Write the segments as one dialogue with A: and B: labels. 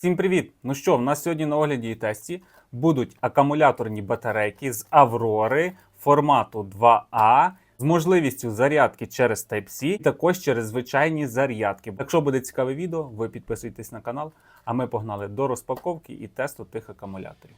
A: Всім привіт! Ну що, в нас сьогодні на огляді і тесті будуть акумуляторні батарейки з Аврори формату 2А з можливістю зарядки через Type-C, також через звичайні зарядки. Якщо буде цікаве відео, ви підписуйтесь на канал, а ми погнали до розпаковки і тесту тих акумуляторів.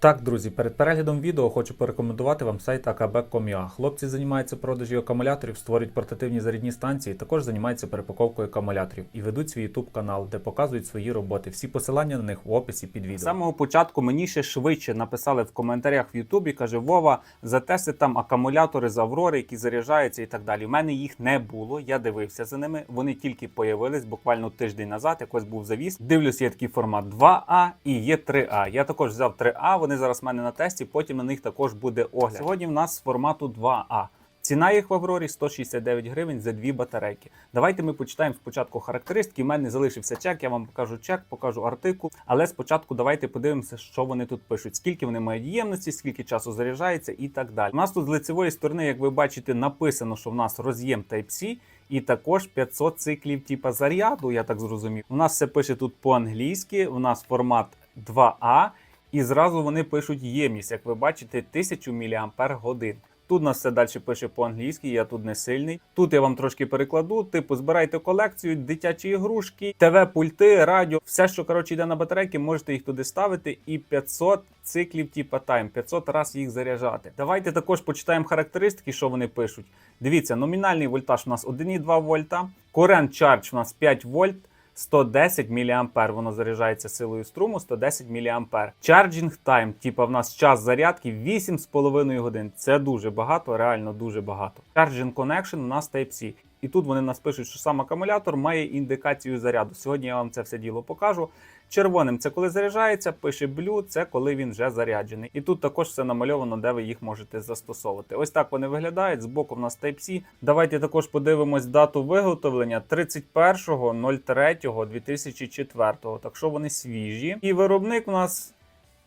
A: Так, друзі, перед переглядом відео хочу порекомендувати вам сайт akb.com.ua. Хлопці займаються продажі акумуляторів, створюють портативні зарядні станції, також займаються перепаковкою акумуляторів і ведуть свій YouTube канал, де показують свої роботи. Всі посилання на них в описі під відео. З самого початку мені ще швидше написали в коментарях в Ютубі, каже Вова, затести там акумулятори з Аврори, які заряджаються і так далі. У мене їх не було. Я дивився за ними. Вони тільки появились буквально тиждень назад. Якось був завіс. Дивлюсь, є такий формат 2А і є 3А. Я також взяв 3А. Вони зараз в мене на тесті. Потім на них також буде огляд. Сьогодні в нас формату 2А. Ціна їх в Аврорі 169 гривень за дві батарейки. Давайте ми почитаємо спочатку характеристики. У мене залишився чек. Я вам покажу чек, покажу артикул. Але спочатку давайте подивимося, що вони тут пишуть, скільки вони мають ємності, скільки часу заряджається і так далі. У нас тут з лицевої сторони, як ви бачите, написано, що в нас роз'єм Type-C і також 500 циклів типа заряду. Я так зрозумів. У нас все пише тут по-англійськи. У нас формат 2А. І зразу вони пишуть ємність, як ви бачите, 1000 мАч. Тут нас все далі пише по-англійськи, я тут не сильний. Тут я вам трошки перекладу. Типу, збирайте колекцію, дитячі ігрушки, ТВ-пульти, радіо, все, що коротше йде на батарейки, можете їх туди ставити. І 500 циклів, типа тайм, 500 раз їх заряджати. Давайте також почитаємо характеристики, що вони пишуть. Дивіться, номінальний вольтаж у нас 1,2 вольта, current charge у нас 5 вольт. 110 мА, воно заряджається силою струму 110 мА. Charging time, типа в нас час зарядки 8,5 годин. Це дуже багато, реально дуже багато. Charging connection у нас Type-C. І тут вони нас пишуть, що сам акумулятор має індикацію заряду. Сьогодні я вам це все діло покажу. Червоним це коли заряджається, пише blue, це коли він вже заряджений. І тут також все намальовано, де ви їх можете застосовувати. Ось так вони виглядають. Збоку в нас Type-C. Давайте також подивимось дату виготовлення 31.03.2004. Так що вони свіжі. І виробник у нас.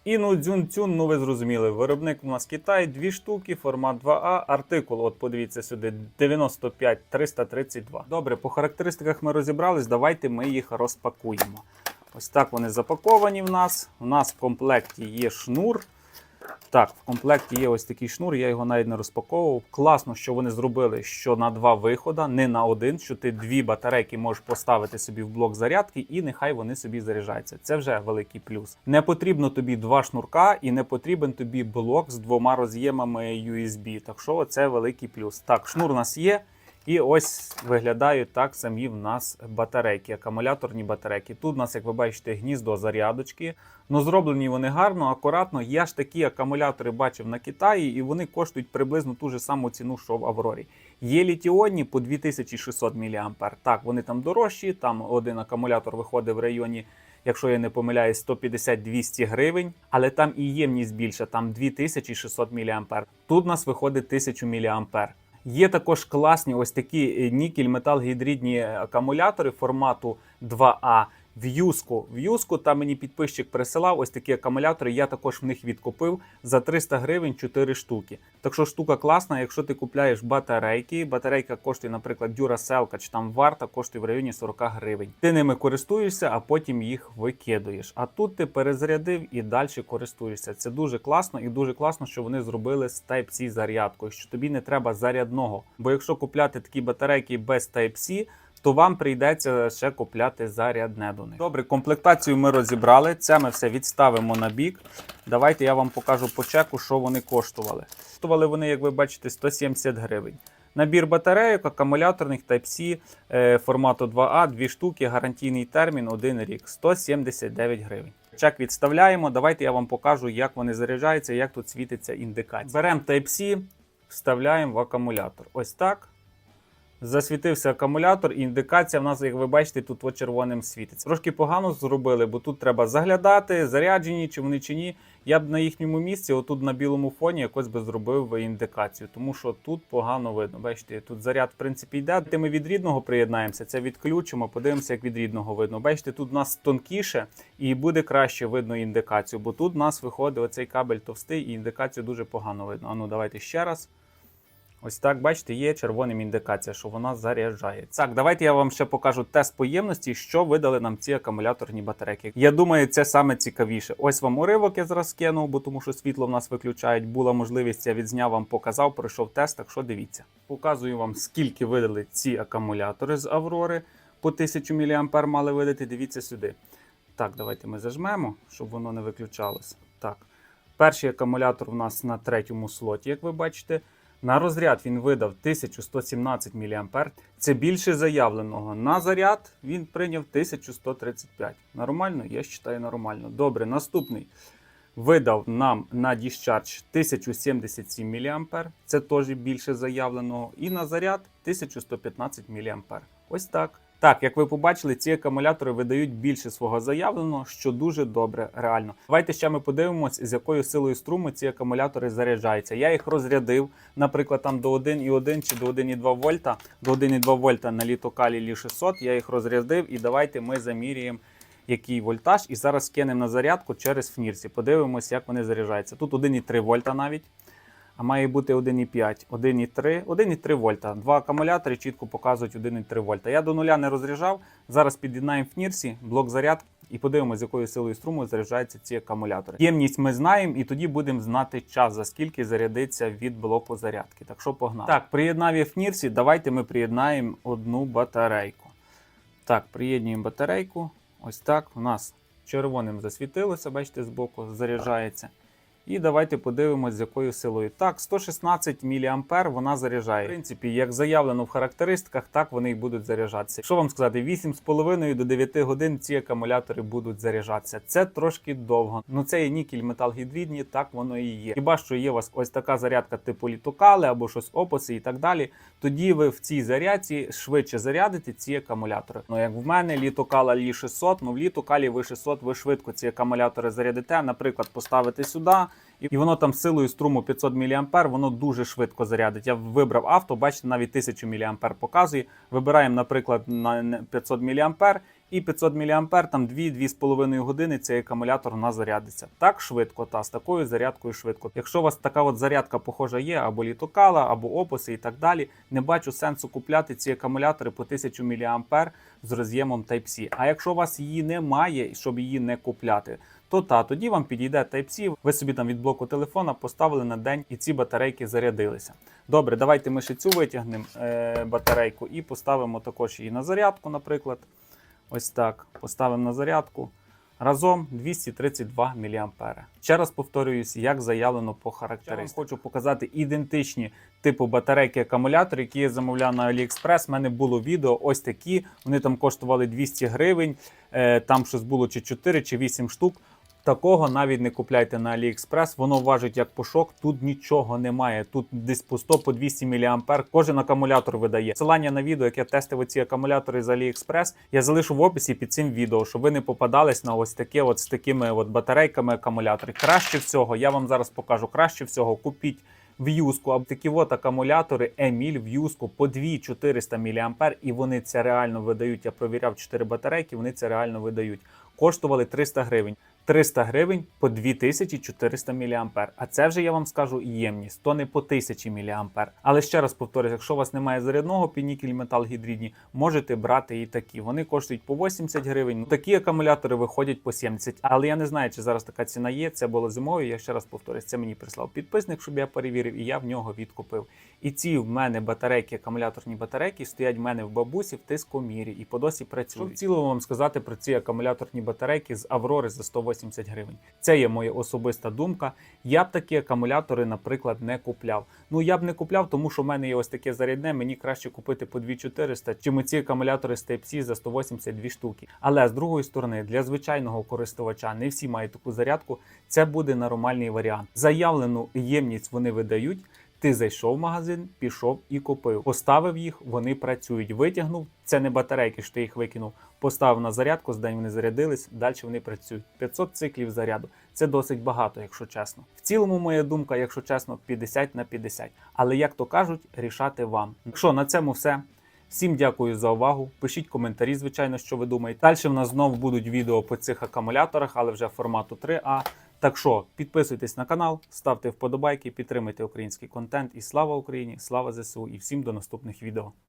A: Іну дзюн-цюн, ну ви зрозуміли, виробник у нас Китай, дві штуки, формат 2А, артикул, от подивіться сюди, 95332. Добре, по характеристиках ми розібрались, давайте ми їх розпакуємо. Ось так вони запаковані в нас. У нас в комплекті є шнур. Так, в комплекті є ось такий шнур, я його навіть не розпаковував. Класно, що вони зробили, що на два виходи, не на один, що ти дві батарейки можеш поставити собі в блок зарядки, і нехай вони собі заряджаються. Це вже великий плюс. Не потрібно тобі два шнурка і не потрібен тобі блок з двома роз'ємами USB. Так що це великий плюс. Так, шнур у нас є. І ось виглядають так самі в нас батарейки, акумуляторні батарейки. Тут у нас, як ви бачите, гніздо зарядочки. Ну зроблені вони гарно, акуратно. Я ж такі акумулятори бачив на Китаї, і вони коштують приблизно ту ж саму ціну, що в Аврорі. Є літіонні по 2600 мА. Так, вони там дорожчі. Там один акумулятор виходить в районі. Якщо я не помиляюсь, 150-200 гривень, але там і ємність більша, там 2600 мА. Тут у нас виходить 1000 мА. Є також класні ось такі нікель метал гідридні акумулятори формату 2А. В юску. В там мені підписчик присилав ось такі акумулятори. Я також в них відкупив за 300 гривень 4 штуки. Так що штука класна, якщо ти купляєш батарейки, батарейка коштує, наприклад, Duracell чи там варта коштує в районі 40 гривень. Ти ними користуєшся, а потім їх викидуєш. А тут ти перезарядив і далі користуєшся. Це дуже класно і дуже класно, що вони зробили з Type-C зарядкою, що тобі не треба зарядного. Бо якщо купляти такі батарейки без Type-C, то вам прийдеться ще купляти зарядне до них. Добре, комплектацію ми розібрали. Це ми все відставимо на бік. Давайте я вам покажу по чеку, що вони коштували. Коштували вони, як ви бачите, 170 гривень. Набір батарейок, акумуляторних Type-C е, формату 2А, дві штуки, гарантійний термін 1 рік 179 гривень. Чек відставляємо. Давайте я вам покажу, як вони заряджаються, як тут світиться індикація. Беремо Type-C, вставляємо в акумулятор. Ось так. Засвітився акумулятор, і індикація в нас, як ви бачите, тут от червоним світиться. Трошки погано зробили, бо тут треба заглядати, заряджені чи вони чи ні. Я б на їхньому місці, отут на білому фоні, якось би зробив індикацію, тому що тут погано видно. Бачите, тут заряд, в принципі, йде. Ти ми від рідного приєднаємося, це відключимо, подивимося, як від рідного видно. Бачите, тут у нас тонкіше і буде краще видно індикацію, бо тут у нас виходить оцей кабель товстий і індикацію дуже погано видно. А ну давайте ще раз. Ось так, бачите, є червоним індикація, що вона заряджається. Так, давайте я вам ще покажу тест поємності, що видали нам ці акумуляторні батарейки. Я думаю, це саме цікавіше. Ось вам уривок я зараз скинув, бо тому що світло в нас виключають. Була можливість, я відзняв вам показав, пройшов тест. Так що дивіться. Показую вам, скільки видали ці акумулятори з Аврори. По 1000 мА мали видати. Дивіться сюди. Так, давайте ми зажмемо, щоб воно не виключалося. Так. Перший акумулятор у нас на третьому слоті, як ви бачите. На розряд він видав 1117 мА. Це більше заявленого. На заряд він прийняв 1135. Нормально? Я вважаю нормально. Добре, наступний видав нам на Discharge 1077 мА. Це теж більше заявленого. І на заряд 1115 мА. Ось так. Так, як ви побачили, ці акумулятори видають більше свого заявленого, що дуже добре, реально. Давайте ще ми подивимось, з якою силою струму ці акумулятори заряджаються. Я їх розрядив, наприклад, там до 1,1 чи до 1,2 вольта, до 1,2 вольта на літокалі Лі 600. Я їх розрядив, і давайте ми заміряємо. Який вольтаж, і зараз кинемо на зарядку через фнірсі. Подивимось, як вони заряджаються. Тут 1,3 вольта навіть а має бути 1,5, 1,3, 1,3 вольта. Два акумулятори чітко показують 1,3 вольта. Я до нуля не розряджав. Зараз під'єднаємо в Нірсі блок заряд і подивимося, з якою силою струму заряджаються ці акумулятори. Ємність ми знаємо, і тоді будемо знати час, за скільки зарядиться від блоку зарядки. Так що погнали. Так, приєднав я в Нірсі. Давайте ми приєднаємо одну батарейку. Так, приєднуємо батарейку. Ось так. У нас червоним засвітилося, бачите, збоку заряджається. І давайте подивимось, з якою силою. Так, 116 мА вона заряджає. В принципі, як заявлено в характеристиках, так вони і будуть заряджатися. Що вам сказати, 8,5 до 9 годин ці акумулятори будуть заряджатися. Це трошки довго. Ну це є нікель метал гідридні, так воно і є. Хіба що є у вас ось така зарядка типу літокали або щось опуси і так далі. Тоді ви в цій зарядці швидше зарядите ці акумулятори. Ну як в мене літокала Лі 600, ну в літокалі ви 600, ви швидко ці акумулятори зарядите. Наприклад, поставите сюди. І воно там силою струму 500 мА, воно дуже швидко зарядить. Я вибрав авто, бачите, навіть 1000 мА показує. Вибираємо, наприклад, на 500 мА, і 500 мА, там 2-2,5 години цей акумулятор у зарядиться. Так швидко, та з такою зарядкою швидко. Якщо у вас така от зарядка похожа є, або літокала, або опуси і так далі, не бачу сенсу купляти ці акумулятори по 1000 мА з роз'ємом Type-C. А якщо у вас її немає, щоб її не купляти, то та тоді вам підійде Type-C, ви собі там від блоку телефона поставили на день і ці батарейки зарядилися. Добре, давайте ми ще цю витягнемо е, батарейку і поставимо також її на зарядку, наприклад. Ось так. Поставимо на зарядку. Разом 232 мА. Ще раз повторююсь, як заявлено по характеристиках. Хочу показати ідентичні типу батарейки акумулятори, які я замовляв на AliExpress. У мене було відео ось такі. Вони там коштували 200 гривень. Е, Там щось було чи 4, чи 8 штук. Такого навіть не купляйте на AliExpress, воно важить як пушок, тут нічого немає. Тут десь по 100 по 200 мА кожен акумулятор видає. Посилання на відео, як я тестив ці акумулятори з AliExpress, я залишу в описі під цим відео, щоб ви не попадались на ось таке от з такими от батарейками акумулятори. Краще всього, я вам зараз покажу, краще всього купіть в юску, а такі от акумулятори Еміль в юску по 2400 мА, і вони це реально видають. Я провіряв 4 батарейки, вони це реально видають. Коштували 300 гривень. 300 гривень по 2400 мА. А це вже я вам скажу ємність, то не по 1000 мА. Але ще раз повторюсь, якщо у вас немає зарядного під нікель метал гідридні, можете брати і такі. Вони коштують по 80 гривень. Такі акумулятори виходять по 70. Але я не знаю, чи зараз така ціна є. Це було зимою. Я ще раз повторюсь, це мені прислав підписник, щоб я перевірив, і я в нього відкупив. І ці в мене батарейки, акумуляторні батарейки, стоять в мене в бабусі в тискомірі і по досі працюють. Що цілому вам сказати про ці акумуляторні батарейки з Аврори за 180 гривень. Це є моя особиста думка. Я б такі акумулятори, наприклад, не купляв. Ну я б не купляв, тому що в мене є ось таке зарядне. Мені краще купити по 2400, чим ці акумулятори з Type-C за 182 штуки. Але з другої сторони, для звичайного користувача не всі мають таку зарядку. Це буде нормальний варіант. Заявлену ємність вони видають. Ти зайшов в магазин, пішов і купив. Поставив їх, вони працюють. Витягнув. Це не батарейки, що ти їх викинув. Поставив на зарядку, з день вони зарядились, далі вони працюють. 500 циклів заряду. Це досить багато, якщо чесно. В цілому, моя думка, якщо чесно, 50 на 50. Але як то кажуть, рішати вам. Якщо на цьому все. Всім дякую за увагу. Пишіть коментарі, звичайно, що ви думаєте. Далі в нас знову будуть відео по цих акумуляторах, але вже формату 3А. Так що підписуйтесь на канал, ставте вподобайки, підтримуйте український контент. І слава Україні! Слава ЗСУ! І всім до наступних відео.